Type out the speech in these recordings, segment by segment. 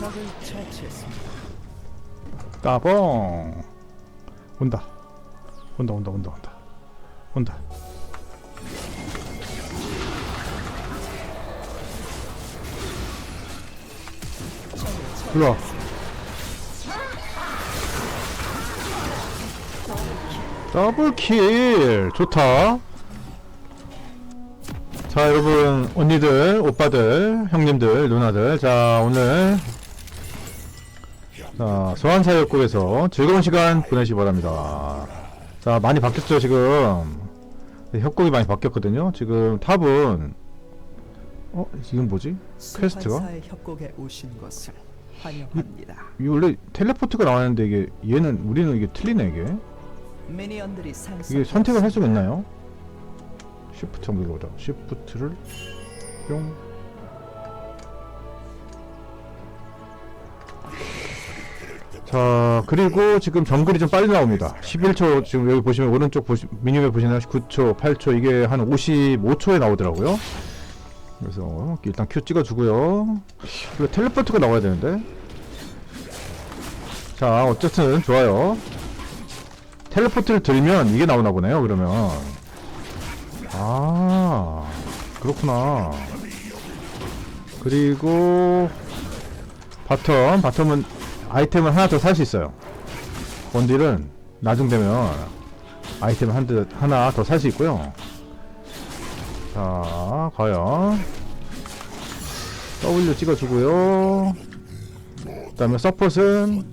적을 처치했습니다. 따봉. 온다. 온다 온다 온다 온다. 온다. 일로와. 더블킬. 좋다. 자 여러분 언니들 오빠들 형님들 누나들. 자 오늘 자, 소환사역국에서 즐거운 시간 보내시기 바랍니다. 자, 많이 바뀌었죠, 지금. 네, 협곡이 많이 바뀌었거든요. 지금 탑은, 어, 지금 뭐지? 퀘스트가? 소환사의 협곡에 오신 것을 환영합니다. 이 원래 텔레포트가 나왔는데 이게, 얘는, 우리는 이게 틀리네, 이게. 미니언들이 상승. 이게 선택을 할 수가 있나요? 쉬프트 한번 눌러보자. 쉬프트를, 뿅. 자, 그리고 지금 정글이 좀 빨리 나옵니다. 11초, 지금 여기 보시면 오른쪽 보시, 미니맵 보시면 9초, 8초, 이게 한 55초에 나오더라고요. 그래서 일단 Q 찍어주고요. 그리고 텔레포트가 나와야 되는데. 자, 어쨌든 좋아요. 텔레포트를 들면 이게 나오나 보네요, 그러면. 아, 그렇구나. 그리고 바텀, 바텀은 아이템을 하나 더 살 수 있어요. 원딜은 나중 되면 아이템 한 대, 하나 더 살 수 있고요. 자, 과연 W 찍어주고요. 그 다음에 서폿은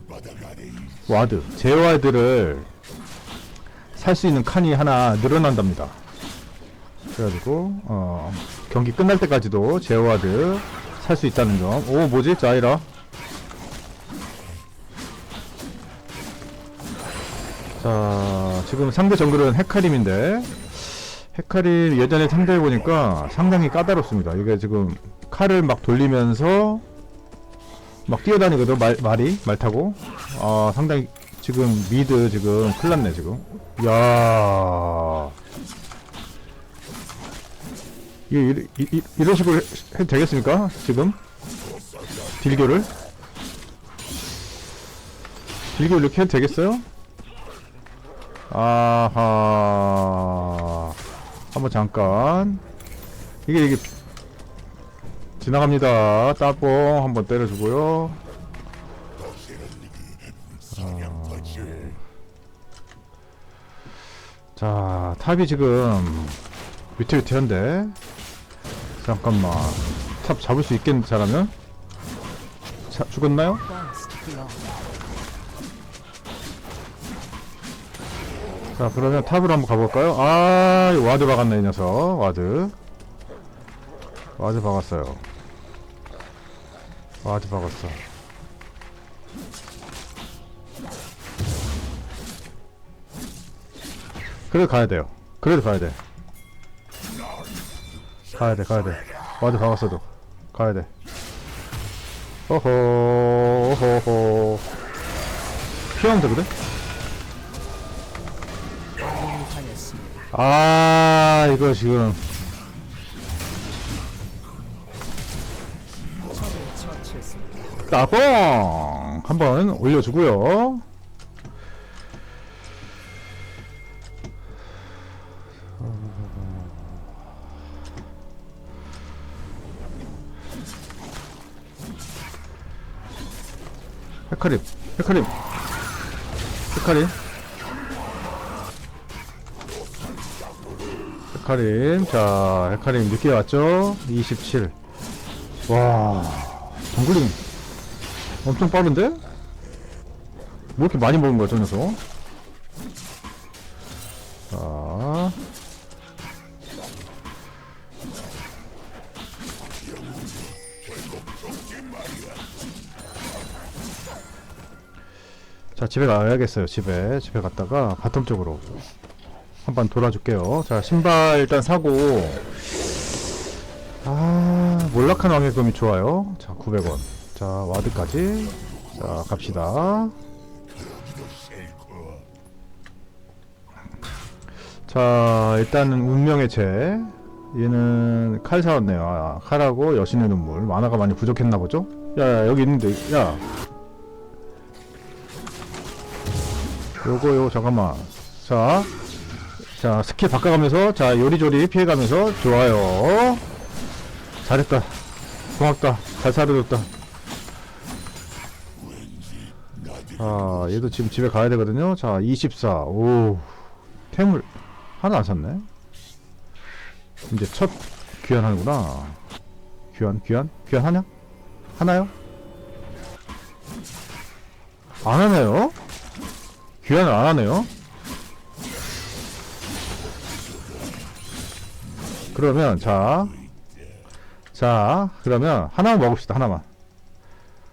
와드, 제와드를 살 수 있는 칸이 하나 늘어난답니다. 그래가지고 어, 경기 끝날 때까지도 제와드 살 수 있다는 점. 오 뭐지? 자이라. 자 지금 상대 정글은 헤카림인데 헤카림 예전에 상대해 보니까 상당히 까다롭습니다. 이게 지금 칼을 막 돌리면서 막 뛰어다니거든 말 말이 말 타고. 아 상당히 지금 미드 지금 큰일났네 지금. 야. 이, 이, 이, 이런 식으로 해- 해도 되겠습니까? 지금? 딜교를? 딜교 이렇게 해도 되겠어요? 아하. 한번 잠깐. 이게, 이게. 지나갑니다. 따봉 한번 때려주고요. 아. 자, 탑이 지금 위태위태한데 잠깐만 탑 잡을 수 있겠는 잘하면 자, 죽었나요? 자 그러면 탑으로 한번 가볼까요? 아 와드 박았네 이 녀석. 와드. 와드 박았어요. 와드 박았어. 그래도 가야 돼요. 그래도 가야 돼. 가야 돼 가야 돼. 와드 박았어도. 가야 돼. 호호 호호 피하면 되거든? 아 이거 지금. 따봉 한번 올려주고요. 헤카림, 헤카림, 헤카림, 헤카림. 자, 헤카림 늦게 왔죠? 27. 와, 정글링 엄청 빠른데? 뭐 이렇게 많이 먹은 거야, 저 녀석? 자. 자, 집에 가야겠어요, 집에. 집에 갔다가 바텀 쪽으로 한번 돌아줄게요. 자, 신발 일단 사고. 아, 몰락한 왕의 금이 좋아요. 자, 900원. 자, 와드까지. 자, 갑시다. 자, 일단은 운명의 재. 얘는 칼 사왔네요. 아, 칼하고 여신의 눈물. 만화가 많이 부족했나 보죠? 야, 야 여기 있는데 야 요거 요거 잠깐만 자, 자 스킬 바꿔가면서 자 요리조리 피해가면서 좋아요. 잘했다. 고맙다. 잘 살려줬다. 아 얘도 지금 집에 가야 되거든요. 자 24오 템을 하나 안 샀네. 이제 첫 귀환하는구나. 귀환 귀환 귀환 하냐? 하나요? 안 하네요? 귀환을 안 하네요 그러면 자, 자 그러면 하나만 먹읍시다 하나만.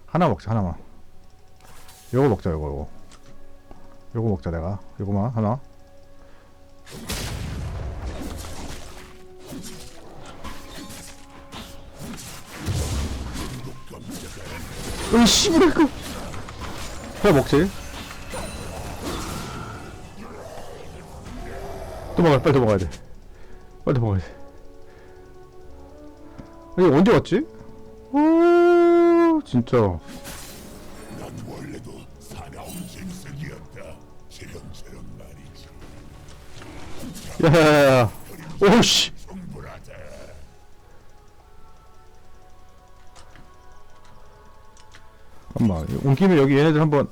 하나 먹자 하나만. 요거 먹자 요거 요거. 요거 먹자 내가. 요거만 하나. 으이씨 뭐야 이거. 해 먹지? 또 먹어야 빨리 더 먹어야 돼. 빨리 더 먹어야 돼 이게 언제 왔지? 오 진짜 난 원래도 사나운 짐승이었다. 저런저런 말이지. 야야야야 오씨 충분하다. 잠깐만 온 김에 여기 얘네들 한번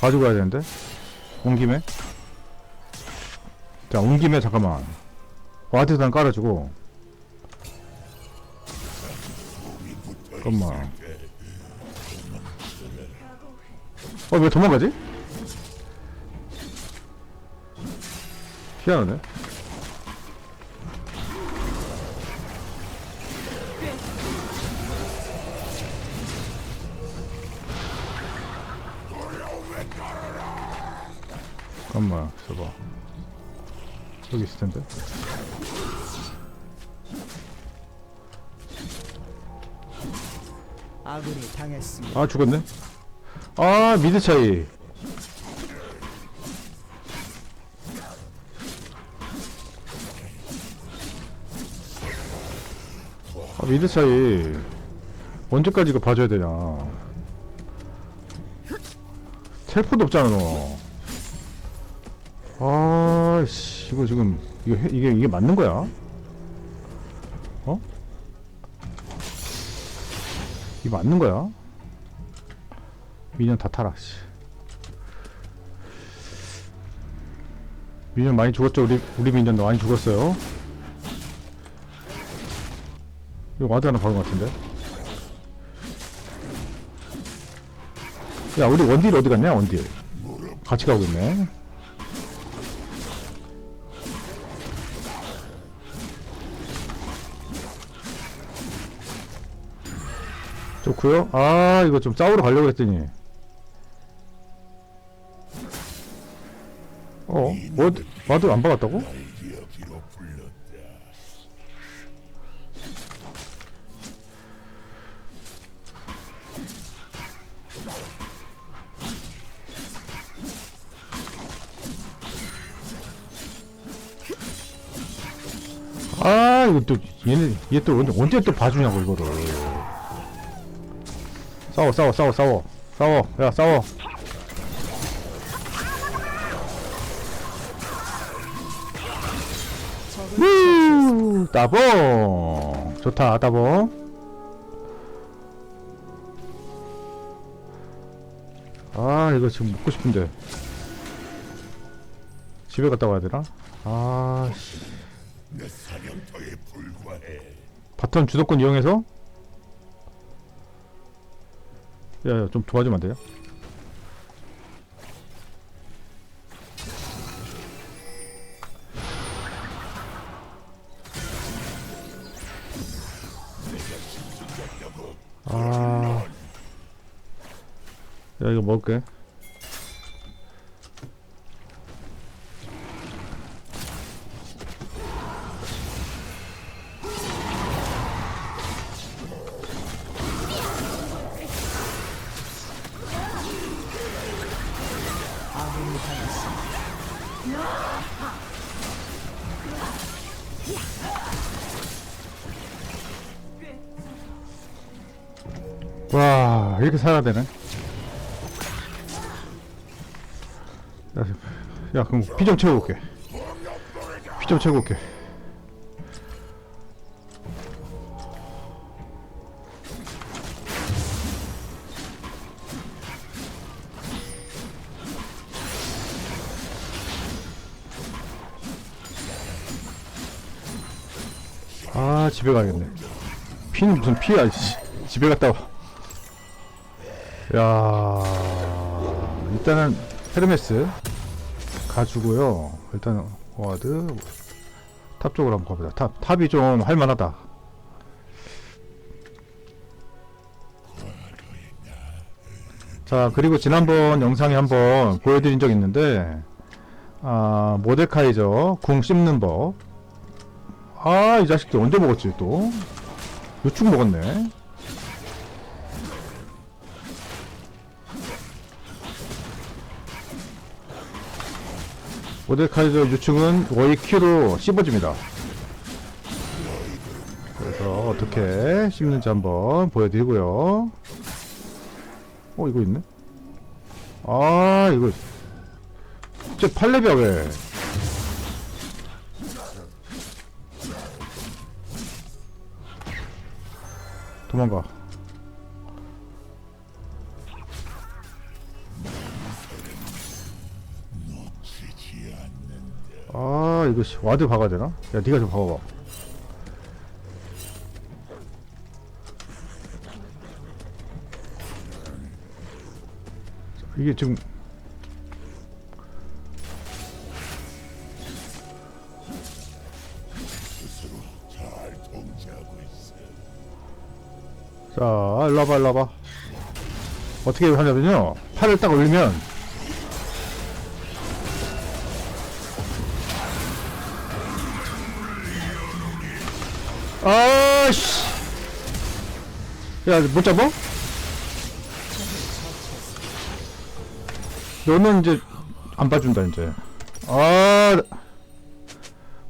봐주고 가야 되는데 온 김에 자온 김에 잠깐만 와드단 깔아주고 잠깐만. 어 왜 도망가지? 희한하네. 잠깐만 있어봐. 여기 있을 텐데 아군이 당했습니다. 아 죽었네? 아 미드 차이. 아 미드 차이. 언제까지 이거 봐줘야 되냐. 텔포도 없잖아 너. 아씨 이거 지금 이거 해- 이게 이게 맞는 거야 이게 맞는 거야? 미니언 다 타라 씨. 미니언 많이 죽었죠? 우리 우리 미니언 많이 죽었어요. 이거 와드 하나 박은 것 같은데? 야 우리 원딜 어디 갔냐? 원딜. 같이 가고 있네 좋구요 아 이거 좀 싸우러 가려고 했더니 어? 와드, 와드 안 박았다고? 아 이거 또 얘네 얘 또 언제 또 봐주냐고 이거를 싸워 싸워 싸워 싸워. 싸워. 야 싸워. 우 따봉. 좋다 따봉. 아 이거 지금 먹고 싶은데. 집에 갔다 와야 되나? 아씨. 사냥터에 불과해. 바텀 주도권 이용해서 야야 좀 도와주면 안 돼요? 아, 야 이거 먹을게. 이렇게 살아야 되네? 야, 야 그럼 피 좀 채우고 올게. 피 좀 채우고 올게. 아 집에 가야겠네. 피는 무슨 피야 씨. 집에 갔다 와 야, 일단은 헤르메스 가주고요. 일단 와드 탑 쪽으로 한번 가보자. 탑 탑이 좀 할만하다. 자 그리고 지난번 영상에 한번 보여드린 적 있는데 아 모데카이저 궁 씹는 법. 아 이 자식들 언제 먹었지 또? 요축 먹었네. 모데카이저 유충은 워이큐로 씹어줍니다. 그래서 어떻게 씹는지 한번 보여드리고요. 어 이거 있네? 아 이거 쟤 팔레비야 왜? 도망가. 이거 씨, 와드 박아야 되나? 야 니가 좀 박아봐 이게 지금. 자 일로 와봐 일로 와봐 어떻게 하냐면요 팔을 딱 올리면 야 못 잡아? 너는 이제 안 봐준다 이제. 아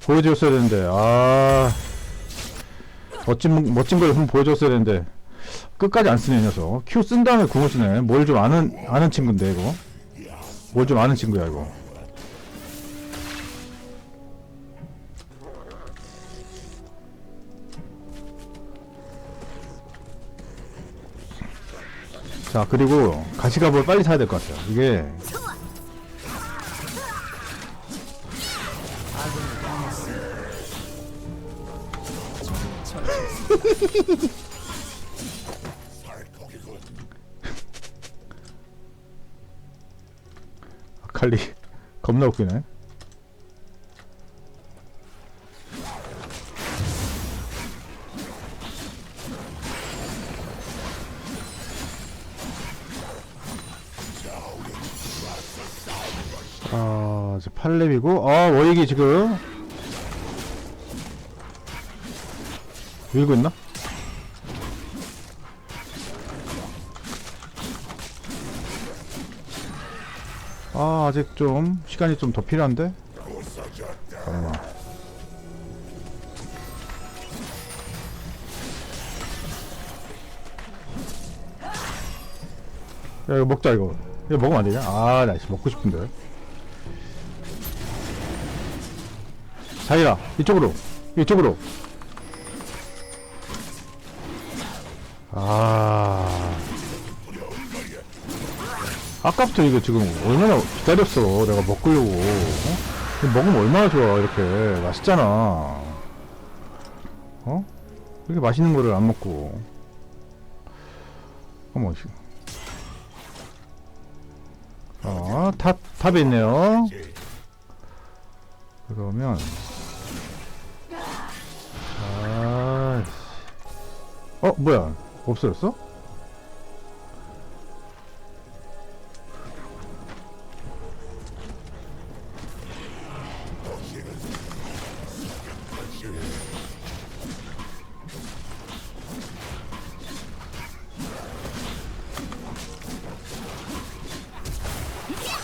보여줬어야 되는데. 아 멋진 멋진 걸 보여줬어야 되는데. 끝까지 안 쓰네 이 녀석. Q 쓴 다음에 궁을 쓰네. 뭘 좀 아는 아는 친구인데 이거. 뭘 좀 아는 친구야 이거 자 그리고 가시가볼 빨리 사야 될 것 같아요 이게. 아칼리 겁나 웃기네 8렙이고, 아, 워익이 지금, 밀고 있나? 아, 아직 좀, 시간이 좀 더 필요한데? 잠깐만. 야, 이거 먹자, 이거. 이거 먹으면 안 되냐? 아, 나 진짜 먹고 싶은데. 자이라, 이쪽으로. 이쪽으로. 아. 아까부터 이거 지금 얼마나 기다렸어. 내가 먹으려고. 어? 먹으면 얼마나 좋아, 이렇게. 맛있잖아. 어? 이렇게 맛있는 거를 안 먹고. 어머, 씨. 어, 탑, 탑에 있네요. 그러면. 어, 뭐야. 없어졌어?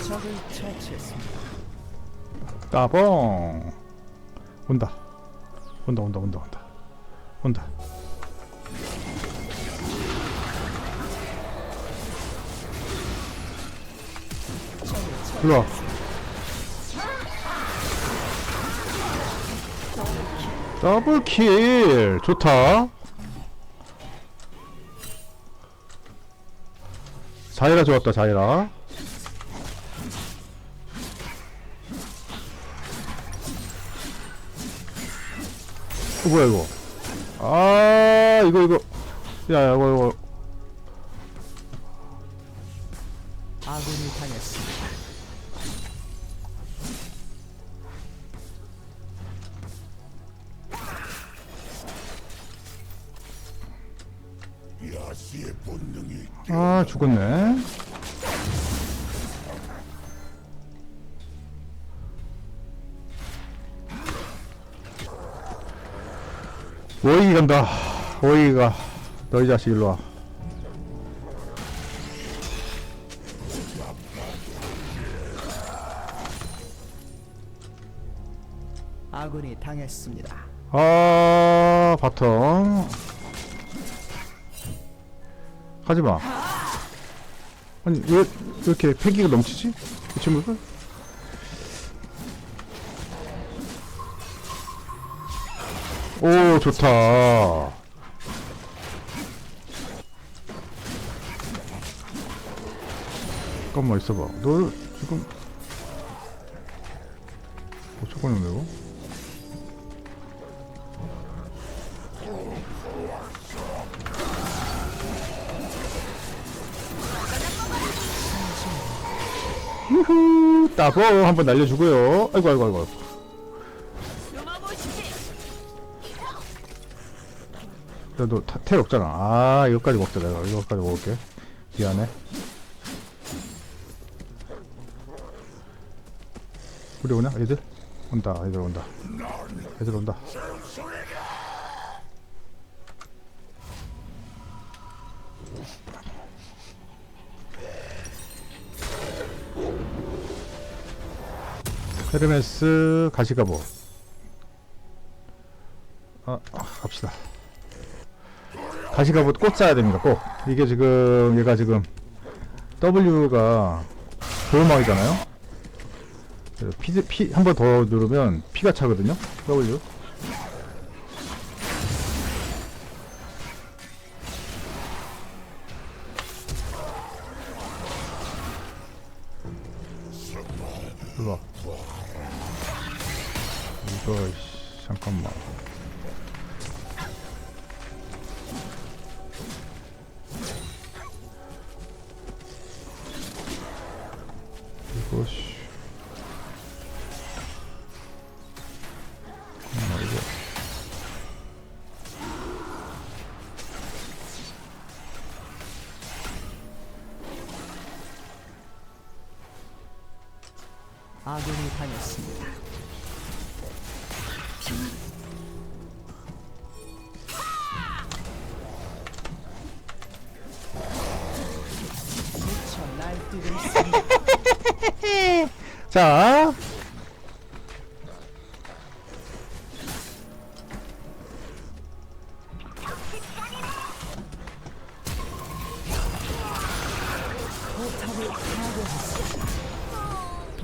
적을 처치했습니다. 따봉 온다 온다 온다 온다 온다 온다 일로와. 더블킬. 좋다. 자이라 좋았다 자이라. 어 뭐야 이거? 아 이거 이거. 야 이거 이거 간다 오이기가 너희 자식 일로와 아군이 당했습니다. 아 바텀 하지마 아니 왜, 왜 이렇게 패기가 넘치지? 이 친구들? 좋다. 잠깐만 있어봐. 너 지금 어쩌고 있는 이거? 유후! 따보 한번 날려주고요. 아이고 아이고 아이고 야너 텔 없잖아. 아 이거까지 먹자 내가. 이거까지 먹을게. 미안해. 우리 오냐? 애들? 온다. 애들 온다. 애들 온다. 헤르메스 가시가보. 아, 아 갑시다 가시가보 꽃 사야 됩니다 꼭 이게 지금 얘가 지금 W가 보호막이잖아요. 피, 피, 한 번 더 누르면 피가 차거든요 W 자.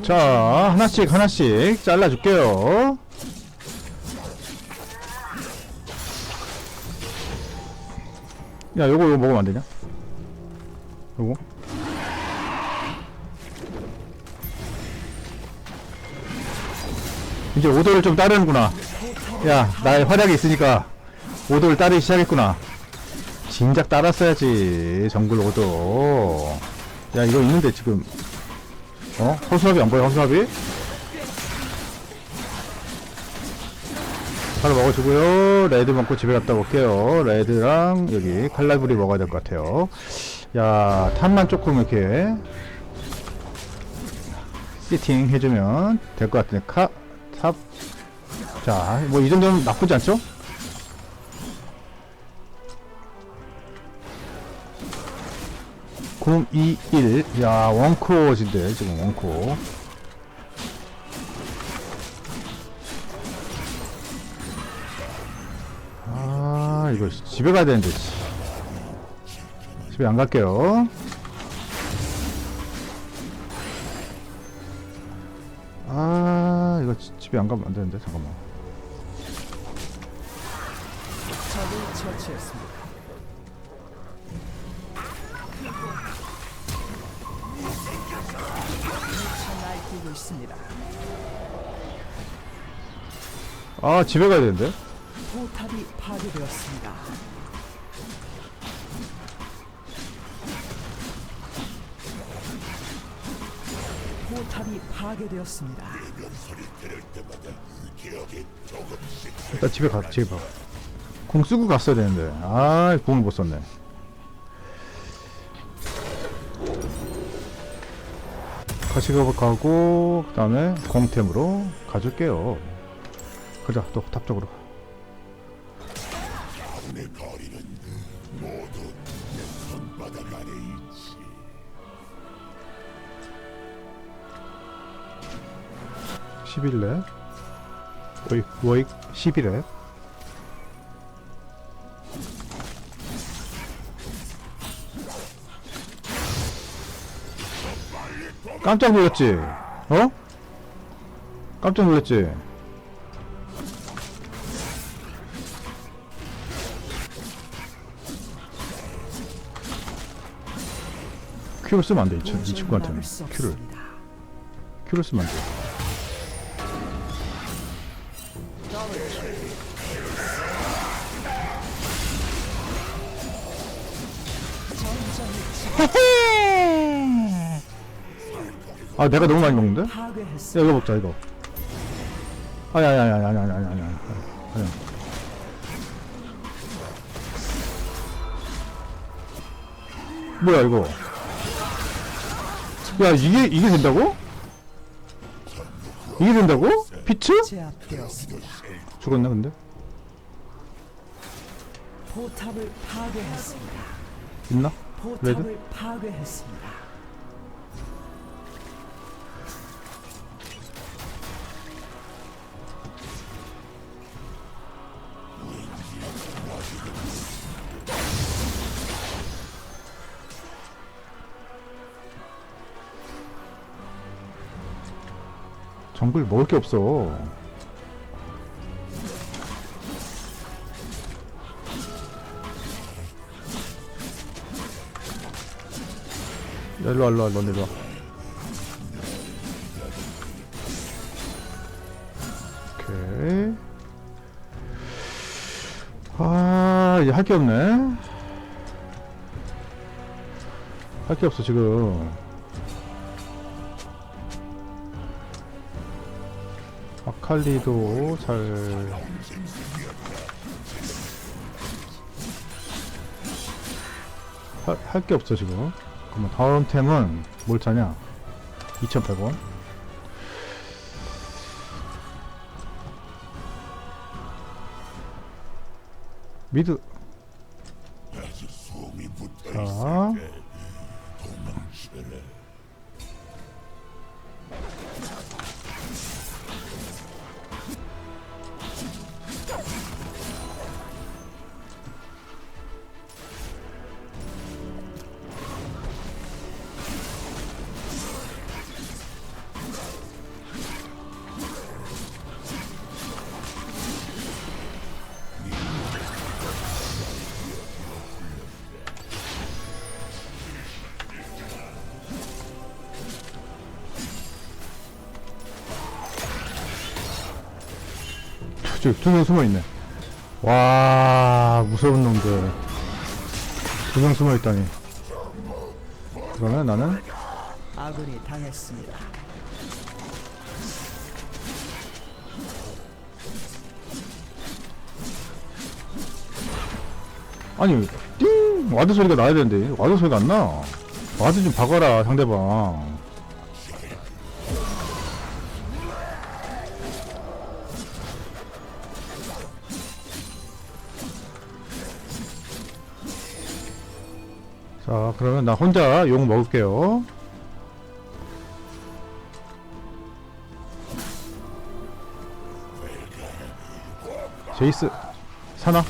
자 하나씩 하나씩 잘라줄게요. 야 요거 요거 먹으면 안 되냐 이제 오도를 좀 따르는구나. 야 나의 활약이 있으니까 오도를 따르기 시작했구나. 진작 따랐어야지 정글 오도 야 이거 있는데 지금. 어? 허수아비 안 보여 허수아비? 바로 먹어주고요. 레드 먹고 집에 갔다 올게요. 레드랑 여기 칼라브리 먹어야 될 것 같아요. 야 탄만 조금 이렇게 피팅 해주면 될 것 같은데 카, 탑. 자, 뭐 이 정도면 나쁘지 않죠? 공 2, 1. 야, 원코어진데, 지금 원코. 아, 이거 집에 가야 되는데, 씨. 집에 안 갈게요. 아 이거 지- 집에 안 가면 안 되는데 잠깐만 처치했습니다. 미쳐 날뛰고 있습니다. 아 집에 가야 되는데 포탑이 파괴되었습니다. 포탑이 파괴되었습니다. 조금씩 일단 집에 가 집에 가 공 쓰고 갔어야 되는데. 아 공을 못 썼네. 같이 가- 가고 그 다음에 공템으로 가줄게요. 그자 또 탑쪽으로 내 거리는 모두 내 손바닥 안에 있지. 11렙? 워익 워익 11렙 깜짝 놀랐지? 어? 깜짝 놀랐지? 큐를 쓰면 안 돼, 이, 친구한테는. 큐를. 큐를 쓰면 안 돼. 아 내가 너무 많이 먹는데? 야. 이거 먹자 이거 아니 뭐야 이거 야 이게 이게 된다고? 이게 된다고? 피츠? 제압되었습니다. 죽었나 근데? 포탑을 파괴했습니다. 있나? 레드? 포탑을 파괴했습니다. 정글 먹을 게 없어. 야, 일로와 일로와 일로와 일로와. 오케이. 아 이제 할게 없네. 할 게 없어 지금 칼리도 잘 할게 없어 지금. 그러면 다음 템은 뭘 차냐? 2100원. 미드 저기 두명 숨어있네 와 무서운 놈들 두 명 숨어있다니 그러면 나는 아군이 당했습니다. 아니 띵 와드 소리가 나야 되는데 와드 소리가 안 나. 와드 좀 박아라 상대방. 그러면 나 혼자 욕 먹을게요. 제이스 사나?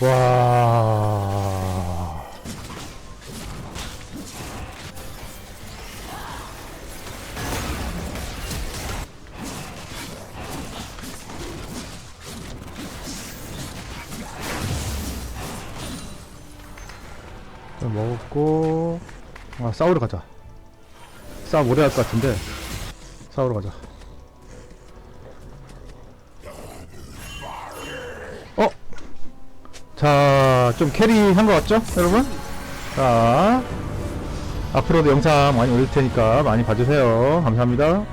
와. 싸우러 가자 싸움 오래 할 것 같은데 싸우러 가자 어? 자, 좀 캐리한 것 같죠, 여러분? 자, 앞으로도 영상 많이 올릴 테니까 많이 봐주세요. 감사합니다.